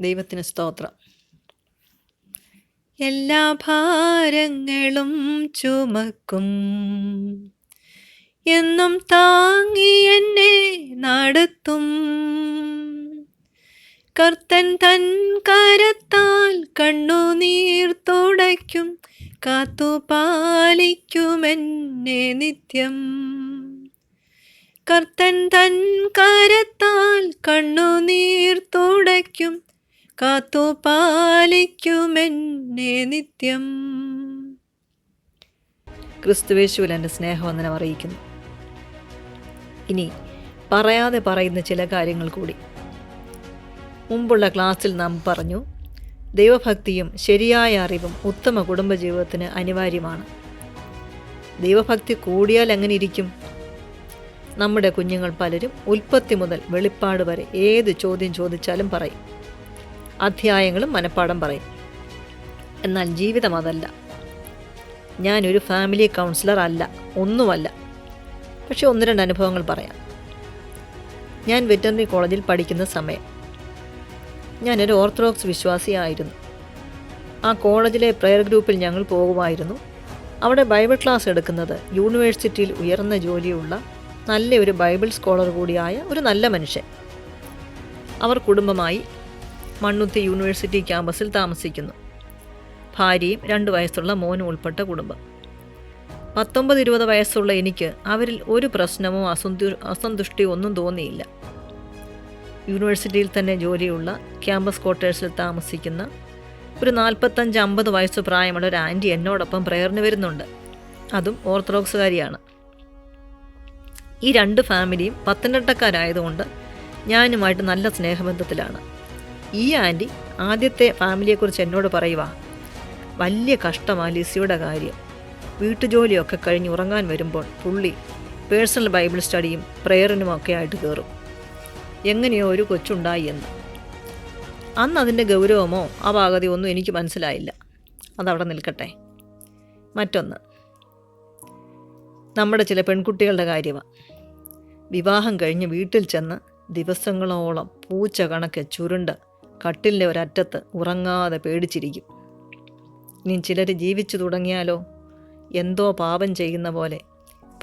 ദൈവത്തിന് സ്തോത്രം. എല്ലാ ഭാരങ്ങളും ചുമക്കും. എന്നും താങ്ങി എന്നെ നടത്തും. കർത്തൻ തൻ കരത്താൽ കണ്ണുനീർ തുടയ്ക്കും. കാത്തു പാലിക്കുമെന്നെ നിത്യം. കർത്തൻ തൻ കരത്താൽ കണ്ണുനീർ തുടയ്ക്കും. കാത്തു പാലിക്കുമെന്നെ നിത്യം. ക്രിസ്തുവേശുവിൽ എന്റെ സ്നേഹവന്ദനം അറിയിക്കുന്നു. ഇനി പറയാതെ പറയുന്ന ചില കാര്യങ്ങൾ കൂടി. മുമ്പുള്ള ക്ലാസ്സിൽ നാം പറഞ്ഞു ദൈവഭക്തിയും ശരിയായ അറിവും ഉത്തമ കുടുംബജീവിതത്തിന് അനിവാര്യമാണ്. ദൈവഭക്തി കൂടിയാൽ എങ്ങനെ ഇരിക്കും? നമ്മുടെ കുഞ്ഞുങ്ങൾ പലരും ഉൽപ്പത്തി മുതൽ വെളിപ്പാട് വരെ ഏത് ചോദ്യം ചോദിച്ചാലും പറയും. അധ്യായങ്ങളും മനഃപ്പാടം പറയും. എന്നാൽ ജീവിതം അതല്ല. ഞാനൊരു ഫാമിലി കൗൺസിലർ അല്ല ഒന്നുമല്ല. പക്ഷെ ഒന്ന് രണ്ട് അനുഭവങ്ങൾ പറയാം. ഞാൻ വെറ്ററിനറി കോളേജിൽ പഠിക്കുന്ന സമയം. ഞാനൊരു ഓർത്തഡോക്സ് വിശ്വാസിയായിരുന്നു. ആ കോളേജിലെ പ്രെയർ ഗ്രൂപ്പിൽ ഞങ്ങൾ പോകുമായിരുന്നു. അവിടെ ബൈബിൾ ക്ലാസ് എടുക്കുന്നത് യൂണിവേഴ്സിറ്റിയിൽ ഉയർന്ന ജോലിയുള്ള നല്ല ഒരു ബൈബിൾ സ്കോളർ കൂടിയായ ഒരു നല്ല മനുഷ്യൻ. അവർ കുടുംബമായി മണ്ണുത്തി യൂണിവേഴ്സിറ്റി ക്യാമ്പസിൽ താമസിക്കുന്നു. ഭാര്യയും രണ്ട് വയസ്സുള്ള മോനും ഉൾപ്പെട്ട കുടുംബം. പത്തൊമ്പത് ഇരുപത് വയസ്സുള്ള എനിക്ക് അവരിൽ ഒരു പ്രശ്നമോ അസന്തു അസന്തുഷ്ടിയോ ഒന്നും തോന്നിയില്ല. യൂണിവേഴ്സിറ്റിയിൽ തന്നെ ജോലിയുള്ള ക്യാമ്പസ് ക്വാർട്ടേഴ്സിൽ താമസിക്കുന്ന ഒരു നാൽപ്പത്തഞ്ച് അമ്പത് വയസ്സ് പ്രായമുള്ള ഒരു ആന്റി എന്നോടൊപ്പം പ്രേയറിന് വരുന്നുണ്ട്. അതും ഓർത്തഡോക്സുകാരിയാണ്. ഈ രണ്ട് ഫാമിലിയും പത്തനംതിട്ടക്കാരായതുകൊണ്ട് ഞാനുമായിട്ട് നല്ല സ്നേഹബന്ധത്തിലാണ്. ഈ ആന്റി ആദ്യത്തെ ഫാമിലിയെക്കുറിച്ച് എന്നോട് പറയുക വലിയ കഷ്ടമാണ് ലിസിയുടെ കാര്യം. വീട്ടുജോലിയൊക്കെ കഴിഞ്ഞ് ഉറങ്ങാൻ വരുമ്പോൾ പുള്ളി പേഴ്സണൽ ബൈബിൾ സ്റ്റഡിയും പ്രെയറിനുമൊക്കെ ആയിട്ട് കയറും എങ്ങനെയോ ഒരു കൊച്ചുണ്ടായി എന്ന്. അന്ന് അതിന്റെ ഗൗരവമോ അപാകതയോ ഒന്നും എനിക്ക് മനസ്സിലായില്ല. അതവിടെ നിൽക്കട്ടെ. മറ്റൊന്ന്. നമ്മുടെ ചില പെൺകുട്ടികളുടെ കാര്യമാണ് വിവാഹം കഴിഞ്ഞ് വീട്ടിൽ ചെന്ന് ദിവസങ്ങളോളം പൂച്ച കണക്ക് ചുരുണ്ട് കട്ടിലിന്റെ ഒരറ്റത്ത് ഉറങ്ങാതെ പേടിച്ചിരിക്കും. ഇനി ചിലർ ജീവിച്ചു തുടങ്ങിയാലോ? എന്തോ പാപം ചെയ്യുന്ന പോലെ.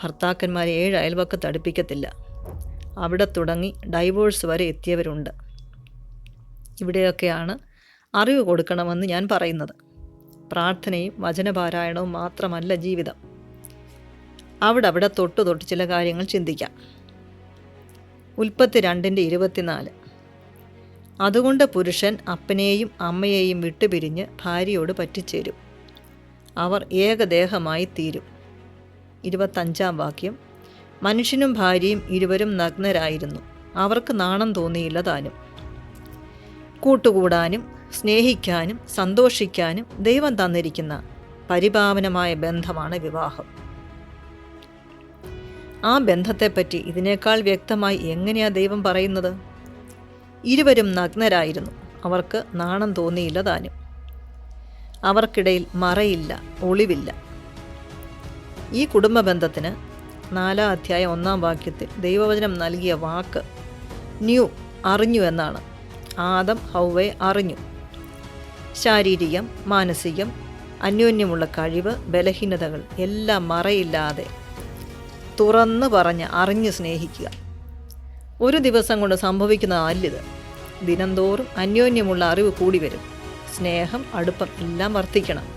ഭർത്താക്കന്മാരെ ഏഴ് അയൽവക്കത്ത് അടുപ്പിക്കത്തില്ല അവിടെ തുടങ്ങി ഡൈവോഴ്സ് വരെ എത്തിയവരുണ്ട്. ഇവിടെയൊക്കെയാണ് അറിവ് കൊടുക്കണമെന്ന് ഞാൻ പറയുന്നത്. പ്രാർത്ഥനയും വചനപാരായണവും മാത്രമല്ല ജീവിതം. അവിടെ അവിടെ തൊട്ട് തൊട്ട് ചില കാര്യങ്ങൾ ചിന്തിക്കാം. ഉൽപ്പത്തി രണ്ടിന്റെ ഇരുപത്തിനാല്. അതുകൊണ്ട് പുരുഷൻ അപ്പനെയും അമ്മയെയും വിട്ടുപിരിഞ്ഞ് ഭാര്യയോട് പറ്റിച്ചേരും. അവർ ഏകദേഹമായി തീരും. ഇരുപത്തഞ്ചാം വാക്യം. മനുഷ്യനും ഭാര്യയും ഇരുവരും നഗ്നരായിരുന്നു. അവർക്ക് നാണം തോന്നിയില്ല താനും. കൂട്ടുകൂടാനും സ്നേഹിക്കാനും സന്തോഷിക്കാനും ദൈവം തന്നിരിക്കുന്ന പരിപാവനമായ ബന്ധമാണ് വിവാഹം. ആ ബന്ധത്തെപ്പറ്റി ഇതിനേക്കാൾ വ്യക്തമായി എങ്ങനെയാ ദൈവം പറയുന്നത്? ഇരുവരും നഗ്നരായിരുന്നു. അവർക്ക് നാണം തോന്നിയില്ല താനും. അവർക്കിടയിൽ മറയില്ല ഒളിവില്ല. ഈ കുടുംബ ബന്ധത്തിന് നാലാം അധ്യായ ഒന്നാം വാക്യത്തിൽ ദൈവവചനം നൽകിയ വാക്ക് ന്യൂ അറിഞ്ഞു എന്നാണ്. ആദം ഹൗവെ അറിഞ്ഞു. ശാരീരികം മാനസികം അന്യോന്യമുള്ള കഴിവ് ബലഹീനതകൾ എല്ലാം മറയില്ലാതെ തുറന്ന് പറഞ്ഞ് അറിഞ്ഞ് സ്നേഹിക്കുക. ഒരു ദിവസം കൊണ്ട് സംഭവിക്കുന്നതല്ലിത് ദിനംതോറും അന്യോന്യമുള്ള അറിവ് കൂടി വരും. സ്നേഹം അടുപ്പം എല്ലാം വർദ്ധിക്കണം.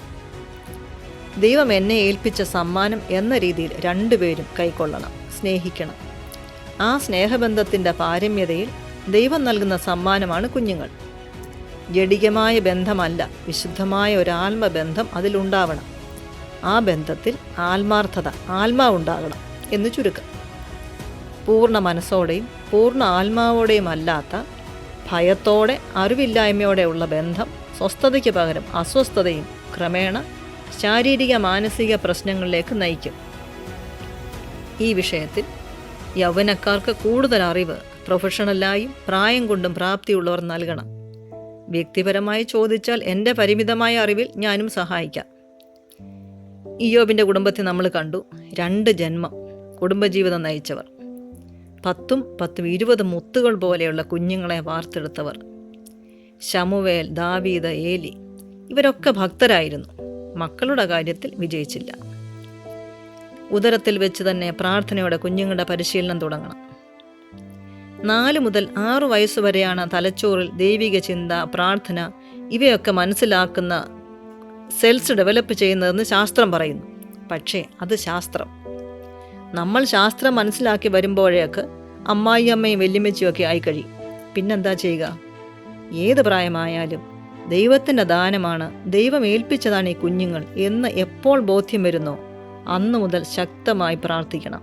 ദൈവം എന്നെ ഏൽപ്പിച്ച സമ്മാനം എന്ന രീതിയിൽ രണ്ടുപേരും കൈക്കൊള്ളണം സ്നേഹിക്കണം. ആ സ്നേഹബന്ധത്തിന്റെ പാരമ്യതയിൽ ദൈവം നൽകുന്ന സമ്മാനമാണ് കുഞ്ഞുങ്ങൾ. ജഡികമായ ബന്ധമല്ല വിശുദ്ധമായ ഒരു ആത്മബന്ധം അതിലുണ്ടാവണം. ആ ബന്ധത്തിൽ ആത്മാർത്ഥത ആത്മാവുണ്ടാകണം എന്ന് ചുരുക്കം. പൂർണ മനസ്സോടെയും പൂർണ ആത്മാവോടെയും അല്ലാത്ത ഭയത്തോടെ അറിവില്ലായ്മയോടെയുള്ള ബന്ധം സ്വസ്ഥതയ്ക്ക് പകരം അസ്വസ്ഥതയും ക്രമേണ ശാരീരിക മാനസിക പ്രശ്നങ്ങളിലേക്ക് നയിക്കും. ഈ വിഷയത്തിൽ യൗവനക്കാർക്ക് കൂടുതൽ അറിവ് പ്രൊഫഷണലായും പ്രായം കൊണ്ടും പ്രാപ്തിയുള്ളവർ നൽകണം. വ്യക്തിപരമായി ചോദിച്ചാൽ എന്റെ പരിമിതമായ അറിവിൽ ഞാനും സഹായിക്കാം. ഇയോബിന്റെ കുടുംബത്തെ നമ്മൾ കണ്ടു. രണ്ട് ജന്മം കുടുംബജീവിതം നയിച്ചവർ. പത്തും പത്തും ഇരുപത് മുത്തുകൾ പോലെയുള്ള കുഞ്ഞുങ്ങളെ വാർത്തെടുത്തവർ. ശമുവേൽ ദാവീദ ഏലി ഇവരൊക്കെ ഭക്തരായിരുന്നു. മക്കളുടെ കാര്യത്തിൽ വിജയിച്ചില്ല. ഉദരത്തിൽ വെച്ച് തന്നെ പ്രാർത്ഥനയോടെ കുഞ്ഞുങ്ങളുടെ പരിശീലനം തുടങ്ങണം. നാല് മുതൽ ആറു വയസ്സുവരെയാണ് തലച്ചോറിൽ ദൈവിക ചിന്ത പ്രാർത്ഥന ഇവയൊക്കെ മനസ്സിലാക്കുന്ന സെൽസ് ഡെവലപ്പ് ചെയ്യുന്നതെന്ന് ശാസ്ത്രം പറയുന്നു. പക്ഷേ അത് ശാസ്ത്രം. നമ്മൾ ശാസ്ത്രം മനസ്സിലാക്കി വരുമ്പോഴേക്ക് അമ്മായി അമ്മയും വെല്ലുമ്മച്ചിയൊക്കെ ആയി കഴിയും പിന്നെന്താ ചെയ്യുക? ഏത് പ്രായമായാലും ദൈവത്തിന്റെ ദാനമാണ് ദൈവം ഏൽപ്പിച്ചതാണ് ഈ കുഞ്ഞുങ്ങൾ എന്ന് എപ്പോൾ ബോധ്യം വരുന്നോ അന്നു മുതൽ ശക്തമായി പ്രാർത്ഥിക്കണം.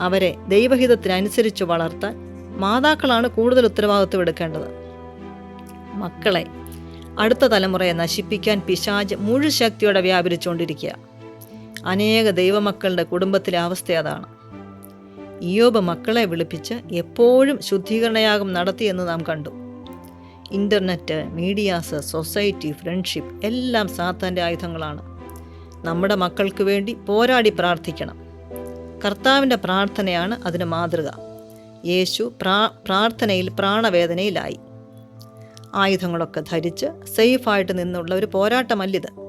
അവരെ ദൈവഹിതത്തിനനുസരിച്ച് വളർത്താൻ മാതാക്കളാണ് കൂടുതൽ ഉത്തരവാദിത്വം എടുക്കേണ്ടത്. മക്കളെ അടുത്ത തലമുറയെ നശിപ്പിക്കാൻ പിശാജ് മുഴുശക്തിയോടെ വ്യാപരിച്ചുകൊണ്ടിരിക്കുക. അനേക ദൈവമക്കളുടെ കുടുംബത്തിലെ അവസ്ഥ അതാണ്. ഇയോബ് മക്കളെ വിളിപ്പിച്ച് എപ്പോഴും ശുദ്ധീകരണയാഗം നടത്തിയെന്ന് നാം കണ്ടു. ഇന്റർനെറ്റ് മീഡിയാസ് സൊസൈറ്റി ഫ്രണ്ട്ഷിപ്പ് എല്ലാം സാത്താന്റെ ആയുധങ്ങളാണ്. നമ്മുടെ മക്കൾക്ക് വേണ്ടി പോരാടി പ്രാർത്ഥിക്കണം. കർത്താവിന്റെ പ്രാർത്ഥനയാണ് അതിന് മാതൃക. യേശു പ്രാ പ്രാർത്ഥനയിൽ പ്രാണവേദനയിലായി. ആയുധങ്ങളൊക്കെ ധരിച്ച് സേഫായിട്ട് നിന്നുള്ള ഒരു പോരാട്ടമല്ലിത്.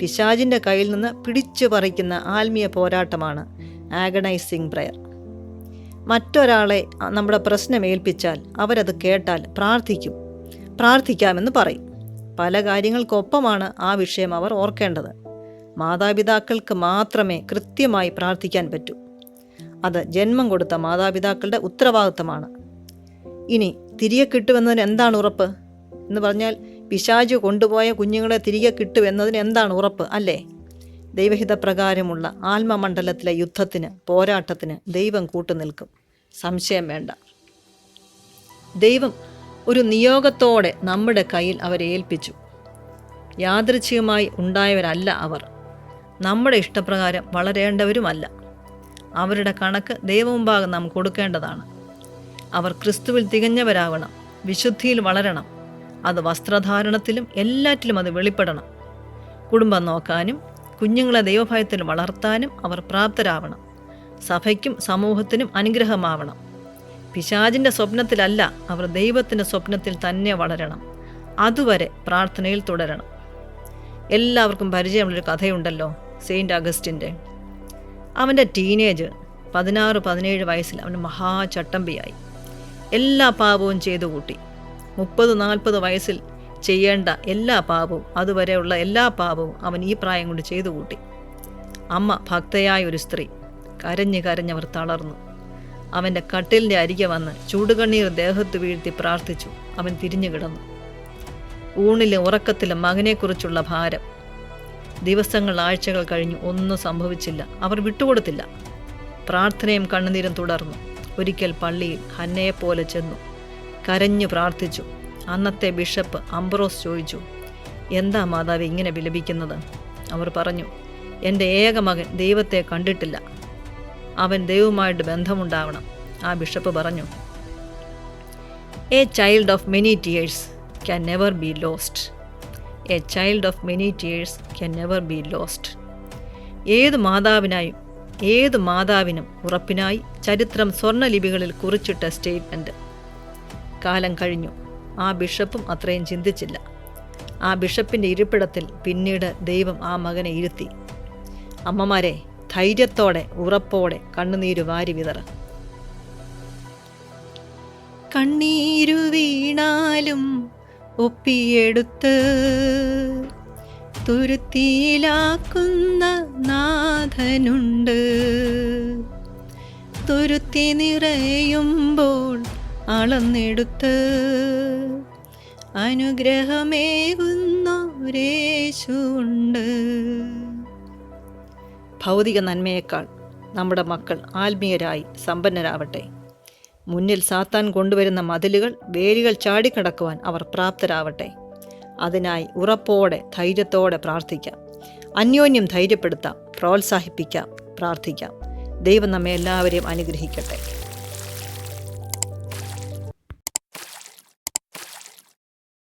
പിശാജിന്റെ കയ്യിൽ നിന്ന് പിടിച്ചു പറിക്കുന്ന ആത്മീയ പോരാട്ടമാണ് ആഗണൈസിങ് പ്രയർ മറ്റൊരാളെ നമ്മുടെ പ്രശ്നം ഏൽപ്പിച്ചാൽ അവരത് കേട്ടാൽ പ്രാർത്ഥിക്കും. പ്രാർത്ഥിക്കാമെന്ന് പറയും. പല കാര്യങ്ങൾക്കൊപ്പമാണ് ആ വിഷയം അവർ ഓർക്കേണ്ടത്. മാതാപിതാക്കൾക്ക് മാത്രമേ കൃത്യമായി പ്രാർത്ഥിക്കാൻ പറ്റൂ. അത് ജന്മം കൊടുത്ത മാതാപിതാക്കളുടെ ഉത്തരവാദിത്തമാണ്. ഇനി തിരികെ കിട്ടുമെന്നതിന് എന്താണ് ഉറപ്പ്? എന്ന് പറഞ്ഞാൽ പിശാജ് കൊണ്ടുപോയ കുഞ്ഞുങ്ങളെ തിരികെ കിട്ടുമെന്നതിന് എന്താണ് ഉറപ്പ് അല്ലേ? ദൈവഹിതപ്രകാരമുള്ള ആത്മമണ്ഡലത്തിലെ യുദ്ധത്തിന് പോരാട്ടത്തിന് ദൈവം കൂട്ടുനിൽക്കും. സംശയം വേണ്ട. ദൈവം ഒരു നിയോഗത്തോടെ നമ്മുടെ കയ്യിൽ അവരെ ഏൽപ്പിച്ചു. യാദൃച്ഛികമായി ഉണ്ടായവരല്ല അവർ. നമ്മുടെ ഇഷ്ടപ്രകാരം വളരേണ്ടവരുമല്ല. അവരുടെ കണക്ക് ദൈവമുമ്പാകെ നാം കൊടുക്കേണ്ടതാണ്. അവർ ക്രിസ്തുവിൽ തികഞ്ഞവരാകണം വിശുദ്ധിയിൽ വളരണം അത് വസ്ത്രധാരണത്തിലും എല്ലാറ്റിലും അത് വെളിപ്പെടണം. കുടുംബം നോക്കാനും കുഞ്ഞുങ്ങളെ ദൈവഭയത്തിൽ വളർത്താനും അവർ പ്രാപ്തരാവണം. സഭയ്ക്കും സമൂഹത്തിനും അനുഗ്രഹമാവണം. പിശാജിന്റെ സ്വപ്നത്തിലല്ല അവർ ദൈവത്തിന്റെ സ്വപ്നത്തിൽ തന്നെ വളരണം. അതുവരെ പ്രാർത്ഥനയിൽ തുടരണം. എല്ലാവർക്കും പരിചയമുള്ളൊരു കഥയുണ്ടല്ലോ സെയിന്റ് അഗസ്റ്റിന്റെ അവന്റെ ടീനേജ് പതിനാറ് പതിനേഴ് വയസ്സിൽ അവൻ മഹാചട്ടമ്പിയായി. എല്ലാ പാപവും ചെയ്തു കൂട്ടി മുപ്പത് നാൽപ്പത് വയസ്സിൽ ചെയ്യേണ്ട എല്ലാ പാപവും അതുവരെയുള്ള എല്ലാ പാപവും അവൻ ഈ പ്രായം കൊണ്ട് ചെയ്തു കൂട്ടി. അമ്മ ഭക്തയായ ഒരു സ്ത്രീ കരഞ്ഞ് കരഞ്ഞവർ തളർന്നു. അവന്റെ കട്ടിലിന്റെ അരികെ വന്ന് ചൂടുകണ്ണീർ ദേഹത്ത് വീഴ്ത്തി പ്രാർത്ഥിച്ചു. അവൻ തിരിഞ്ഞു കിടന്നു. ഊണിലെ ഉറക്കത്തിലെ മകനെക്കുറിച്ചുള്ള ഭാരം. ദിവസങ്ങൾ ആഴ്ചകൾ കഴിഞ്ഞു ഒന്നും സംഭവിച്ചില്ല. അവർ വിട്ടുകൊടുത്തില്ല. പ്രാർത്ഥനയും കണ്ണുനീരും തുടർന്നു. ഒരിക്കൽ പള്ളിയിൽ ഹന്നയെപ്പോലെ ചെന്നു. കരഞ്ഞു പ്രാർത്ഥിച്ചു. അന്നത്തെ ബിഷപ്പ് അംബ്രോസ് ചോദിച്ചു എന്താ മാതാവ് ഇങ്ങനെ വിലപിക്കുന്നത്? അവർ പറഞ്ഞു എന്റെ ഏക മകൻ ദൈവത്തെ കണ്ടിട്ടില്ല. അവൻ ദൈവവുമായിട്ട് ബന്ധമുണ്ടാവണം. ആ ബിഷപ്പ് പറഞ്ഞു a child of many tears can never be lost a child of many tears can never be lost ഏത് മാതാവിനായും ഏത് മാതാവിനും ഉറപ്പിനായി ചരിത്രം സ്വർണലിപികളിൽ കുറിച്ചിട്ട സ്റ്റേറ്റ്മെന്റ് കാലം കഴിഞ്ഞു. ആ ബിഷപ്പും അത്രയും ചിന്തിച്ചില്ല. ആ ബിഷപ്പിന്റെ ഇരിപ്പിടത്തിൽ പിന്നീട് ദൈവം ആ മകനെ ഇരുത്തി. അമ്മമാരെ ധൈര്യത്തോടെ ഉറപ്പോടെ കണ്ണുനീരു വാരി വിതറ. കണ്ണീരു വീണാലും ഒപ്പിയെടുത്ത് തുരുത്തിയിലാക്കുന്ന നാഥനുണ്ട്. തുരുത്തി നിറയുമ്പോൾ അളന്നെടുത്ത് അനുഗ്രഹമേകുന്നൊരേശുണ്ട് ഭൗതിക നന്മയേക്കാൾ നമ്മുടെ മക്കൾ ആത്മീയരായി സമ്പന്നരാവട്ടെ. മുന്നിൽ സാത്താൻ കൊണ്ടുവരുന്ന മതിലുകൾ വേലികൾ ചാടിക്കടക്കുവാൻ അവർ പ്രാപ്തരാവട്ടെ. അതിനായി ഉറപ്പോടെ ധൈര്യത്തോടെ പ്രാർത്ഥിക്കാം. അന്യോന്യം ധൈര്യപ്പെടുത്താം പ്രോത്സാഹിപ്പിക്കാം പ്രാർത്ഥിക്കാം. ദൈവം നമ്മെ എല്ലാവരെയും അനുഗ്രഹിക്കട്ടെ.